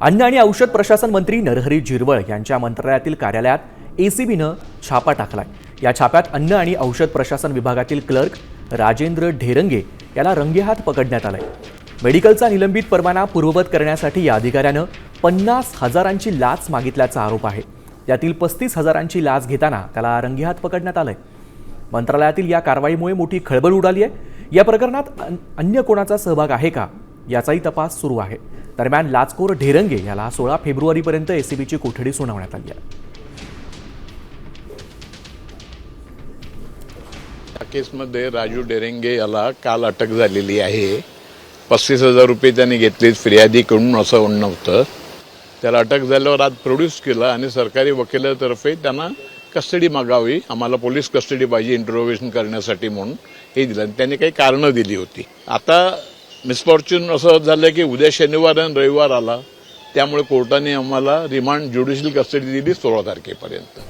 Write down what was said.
अन्न आणि औषध प्रशासन मंत्री नरहरी झिरवळ यांच्या मंत्रालयातील कार्यालयात एसीबीनं छापा टाकलाय. या छाप्यात अन्न आणि औषध प्रशासन विभागातील क्लर्क राजेंद्र ढेरंगे याला रंगेहात पकडण्यात आलंय. मेडिकलचा निलंबित परवाना पूर्ववत करण्यासाठी या अधिकाऱ्यानं पन्नास हजारांची लाच मागितल्याचा आरोप आहे. यातील पस्तीस हजारांची लाच घेताना त्याला रंगेहात पकडण्यात आलंय. मंत्रालयातील या कारवाईमुळे मोठी खळबळ उडाली आहे. या प्रकरणात अन- अन्य कोणाचा सहभाग आहे का? याचाही तपास सुरू आहे. दरम्यान लाचखोर ढेरंगे याला सोळा फेब्रुवारीपर्यंत एसीबीची कोठडी सुनावण्यात आली आहे. केसमध्ये राजू डेरेंगे याला काल अटक झालेली आहे. पस्तीस हजार रुपये त्यांनी घेतले फिर्यादीकडून असं म्हणणं होतं. त्याला अटक झाल्यावर आज प्रोड्यूस केलं आणि सरकारी वकिलातर्फे त्यांना कस्टडी मागावी आम्हाला पोलीस कस्टडी पाहिजे इंटरोगेशन करण्यासाठी म्हणून हे दिलं. आणि त्यांनी काही कारणं दिली होती. आता मिसफॉर्च्यून असं झालं की उद्या शनिवार आणि रविवार आला. त्यामुळे कोर्टाने आम्हाला रिमांड ज्युडिशियल कस्टडी दिली सोळा तारखेपर्यंत.